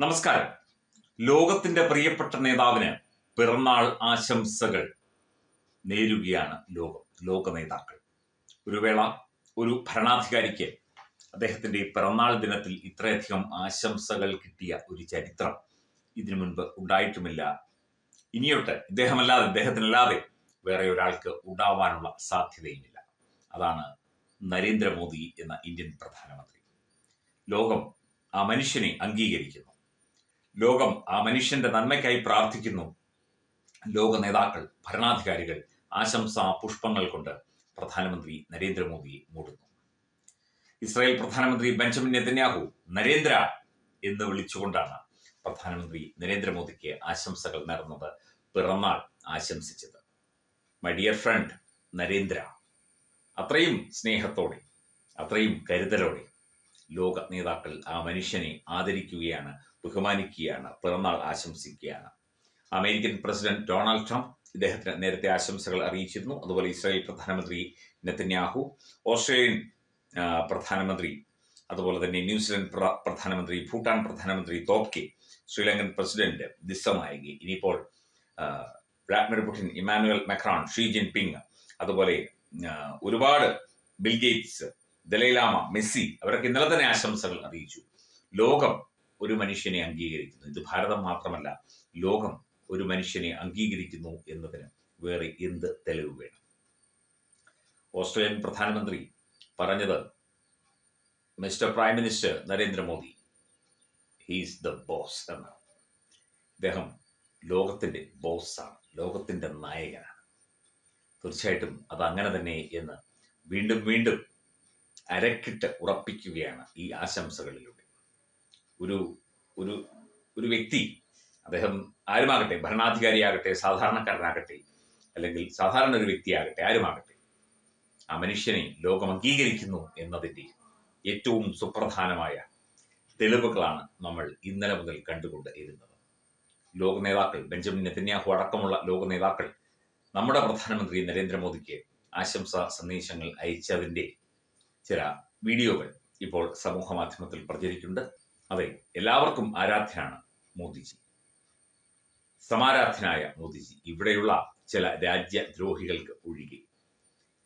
നമസ്കാരം. ലോകത്തിന്റെ പ്രിയപ്പെട്ട നേതാവിന് പിറന്നാൾ ആശംസകൾ. നേരുകയാണ് ലോകം ലോക നേതാക്കൾ. ഒരു വേള ഒരു ഭരണാധികാരിക്ക് അദ്ദേഹത്തിന്റെ പിറന്നാൾ ദിനത്തിൽ ഇത്രയധികം ആശംസകൾ കിട്ടിയ ഒരു ചരിത്രം ഇതിനു മുൻപ് ഉണ്ടായിട്ടുമില്ല. ഇനിയൊട്ട് ഇദ്ദേഹമല്ലാതെ ഇദ്ദേഹത്തിനല്ലാതെ വേറെ ഒരാൾക്ക് ഉണ്ടാവാനുള്ള സാധ്യതയുമില്ല. അതാണ് നരേന്ദ്രമോദി എന്ന ഇന്ത്യൻ പ്രധാനമന്ത്രി. ലോകം ആ മനുഷ്യനെ അംഗീകരിക്കുന്നു. ലോകം ആ മനുഷ്യന്റെ നന്മയ്ക്കായി പ്രാർത്ഥിക്കുന്നു. ലോക നേതാക്കൾ ഭരണാധികാരികൾ ആശംസാ പുഷ്പങ്ങൾ കൊണ്ട് പ്രധാനമന്ത്രി നരേന്ദ്രമോദിയെ മൂടുന്നു. ഇസ്രായേൽ പ്രധാനമന്ത്രി ബെഞ്ചമിൻ നെതന്യാഹു നരേന്ദ്ര എന്ന് വിളിച്ചുകൊണ്ടാണ് പ്രധാനമന്ത്രി നരേന്ദ്രമോദിക്ക് ആശംസകൾ നേർന്നത് പിറന്നാൾ ആശംസിച്ചത്. മൈ ഡിയർ ഫ്രണ്ട് നരേന്ദ്ര അത്രയും സ്നേഹത്തോടെ അത്രയും കരുതലോടെ ലോക നേതാക്കൾ ആ മനുഷ്യനെ ആദരിക്കുകയാണ് ബഹുമാനിക്കുകയാണ് പിറന്നാൾ ആശംസിക്കുകയാണ്. അമേരിക്കൻ പ്രസിഡന്റ് ഡൊണാൾഡ് ട്രംപ് ഇദ്ദേഹത്തിന് നേരത്തെ ആശംസകൾ അറിയിച്ചിരുന്നു. അതുപോലെ ഇസ്രായേൽ പ്രധാനമന്ത്രി നെത്തന്യാഹു ഓസ്ട്രേലിയൻ പ്രധാനമന്ത്രി അതുപോലെ തന്നെ ന്യൂസിലൻഡ് പ്രധാനമന്ത്രി ഭൂട്ടാൻ പ്രധാനമന്ത്രി തോപ്കെ ശ്രീലങ്കൻ പ്രസിഡന്റ് ദിസമായകി. ഇനിയിപ്പോൾ Vladimir Putin Emmanuel Macron Xi Jinping അതുപോലെ ഒരുപാട് ബിൽ ഗേറ്റ്സ് ദലൈലാമ മെസ്സി അവരൊക്കെ ഇന്നലെ തന്നെ ആശംസകൾ അറിയിച്ചു. ലോകം ഒരു മനുഷ്യനെ അംഗീകരിക്കുന്നു. ഇത് ഭാരതം മാത്രമല്ല ലോകം ഒരു മനുഷ്യനെ അംഗീകരിക്കുന്നു എന്നതിന് വേറെ എന്ത് തെളിവ് വേണം? ഓസ്ട്രേലിയൻ പ്രധാനമന്ത്രി പറഞ്ഞത് mister prime minister Narendra Modi he's the boss എന്ന് അദ്ദേഹം ലോകത്തിന്റെ ബോസാണ് ലോകത്തിന്റെ നായകനാണ്. തീർച്ചയായിട്ടും അത് അങ്ങനെ തന്നെ എന്ന് വീണ്ടും വീണ്ടും അരക്കിട്ട് ഉറപ്പിക്കുകയാണ് ഈ ആശംസകളിലൂടെ. ഒരു ഒരു ഒരു വ്യക്തി അദ്ദേഹം ആരുമാകട്ടെ ഭരണാധികാരിയാകട്ടെ സാധാരണക്കാരനാകട്ടെ അല്ലെങ്കിൽ സാധാരണ ഒരു വ്യക്തിയാകട്ടെ ആരുമാകട്ടെ ആ മനുഷ്യനെ ലോകം അംഗീകരിക്കുന്നു എന്നതിന്റെ ഏറ്റവും സുപ്രധാനമായ തെളിവുകളാണ് നമ്മൾ ഇന്നലെ മുതൽ കണ്ടുകൊണ്ട് ഇരുന്നത്. ലോക നേതാക്കൾ ബെഞ്ചമിൻ നെതന്യാഹു അടക്കമുള്ള ലോക നേതാക്കൾ നമ്മുടെ പ്രധാനമന്ത്രി നരേന്ദ്രമോദിക്ക് ആശംസാ സന്ദേശങ്ങൾ അയച്ചതിന്റെ ചില വീഡിയോകൾ ഇപ്പോൾ സമൂഹ മാധ്യമത്തിൽ പ്രചരിക്കുന്നുണ്ട്. അതെ എല്ലാവർക്കും ആരാധ്യനാണ് മോദിജി. സമാരാധ്യനായ മോദിജി ഇവിടെയുള്ള ചില രാജ്യദ്രോഹികൾക്ക് ഒഴികെ.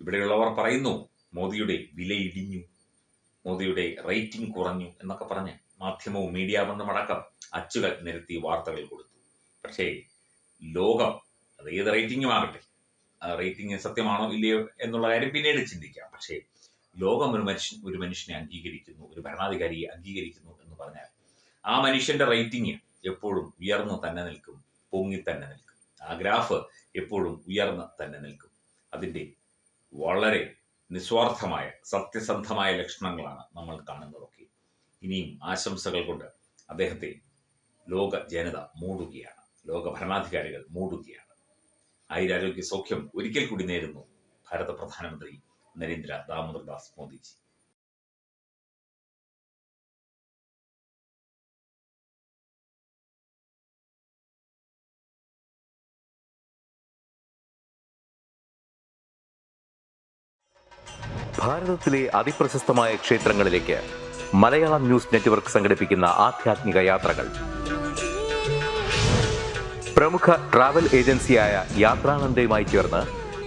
ഇവിടെയുള്ളവർ പറയുന്നു മോദിയുടെ വിലയിടിഞ്ഞു മോദിയുടെ റേറ്റിംഗ് കുറഞ്ഞു എന്നൊക്കെ പറഞ്ഞ് മാധ്യമവും മീഡിയ ബന്ധമടക്കം അച്ചുകൾ നിരത്തി വാർത്തകൾ കൊടുത്തു. പക്ഷേ ലോകം അത് ഏത് റേറ്റിംഗും ആകട്ടെ. റേറ്റിംഗ് സത്യമാണോ ഇല്ലയോ എന്നുള്ള കാര്യം പിന്നീട് ചിന്തിക്കാം. പക്ഷേ ലോകം ഒരു മനുഷ്യൻ ഒരു മനുഷ്യനെ അംഗീകരിക്കുന്നു ഒരു ഭരണാധികാരിയെ അംഗീകരിക്കുന്നു എന്ന് പറഞ്ഞാൽ ആ മനുഷ്യന്റെ റേറ്റിംഗ് എപ്പോഴും ഉയർന്നു തന്നെ നിൽക്കും പൊങ്ങി തന്നെ നിൽക്കും. ആ ഗ്രാഫ് എപ്പോഴും ഉയർന്ന് തന്നെ നിൽക്കും. അതിന്റെ വളരെ നിസ്വാർത്ഥമായ സത്യസന്ധമായ ലക്ഷണങ്ങളാണ് നമ്മൾ കാണുന്നതൊക്കെ. ഇനിയും ആശംസകൾ കൊണ്ട് അദ്ദേഹത്തെ ലോക ജനത മൂടുകയാണ്. ലോക ഭരണാധികാരികൾ മൂടുകയാണ്. ആയിരാരോഗ്യ സൗഖ്യം ഒരിക്കൽ കൂടി നേരുന്നു. ഭാരത പ്രധാനമന്ത്രി നരേന്ദ്ര ദാമോദർദാസ് മോദിജി. ഭാരതത്തിലെ അതിപ്രശസ്തമായ ക്ഷേത്രങ്ങളിലേക്ക് മലയാളം ന്യൂസ് നെറ്റ്വർക്ക് സംഘടിപ്പിക്കുന്ന ആധ്യാത്മിക യാത്രകൾ. പ്രമുഖ ട്രാവൽ ഏജൻസിയായ യാത്രാനന്ദയുമായി ചേർന്ന്